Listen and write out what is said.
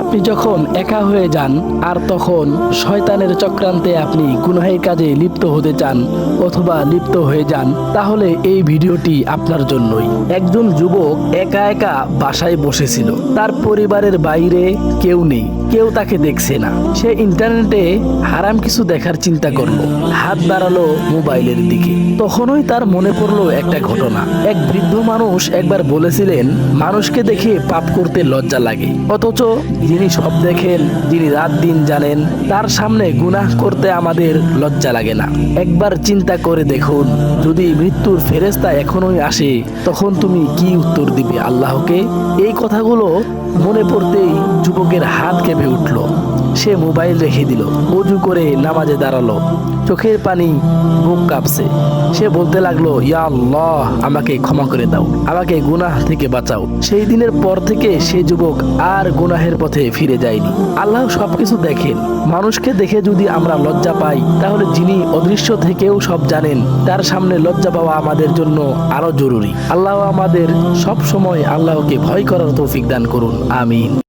আপনি যখন একা হয়ে যান, আর তখন শয়তানের চক্রান্তে আপনি গুনাহের কাজে লিপ্ত হতে চান অথবা লিপ্ত হয়ে যান, তাহলে এই ভিডিওটি আপনার জন্যই। একজন যুবক একা একা বাসায় বসেছিল। তার পরিবারের বাইরে কেউ নেই, কেউ তাকে দেখছে না। সে ইন্টারনেটে হারাম কিছু দেখার চিন্তা করল। হাত বাড়ালো মোবাইলের দিকে। তখনই তার মনে পড়ল একটা ঘটনা। এক বৃদ্ধ মানুষ একবার বলেছিলেন, মানুষকে দেখে পাপ করতে লজ্জা লাগে। অথচ যিনি সব দেখেন, যিনি রাত দিন জানেন, তার সামনে গুনাহ করতে আমাদের লজ্জা লাগে না। একবার চিন্তা করে দেখুন, যদি মৃত্যুর ফেরেস্তা এখনোই আসে, তখন তুমি কি উত্তর দিবে আল্লাহকে? এই কথাগুলো মনে পড়তেই যুবকের হাত কেঁপে উঠল। সে মোবাইল রেখে দিল। উজু করে নামাজে দাঁড়াল। চোখের পানি বুক কাঁপছে। সে বলতে লাগল, ইয়া আমাকে ক্ষমা করে দাও। আমাকে গুনাহ থেকে বাঁচাও। সেই দিনের পর থেকে সে যুবক আর গুনাহের পথে ফিরে যায়নি। আল্লাহ সবকিছু দেখেন। মানুষকে দেখে যদি আমরা লজ্জা পাই, তাহলে যিনি অদৃশ্য থেকেও সব জানেন, তার সামনে লজ্জা পাওয়া আমাদের জন্য আরও জরুরি। আল্লাহ আমাদের সব সময় আল্লাহকে ভয় করার তৌফিক দান করুন। আমিন।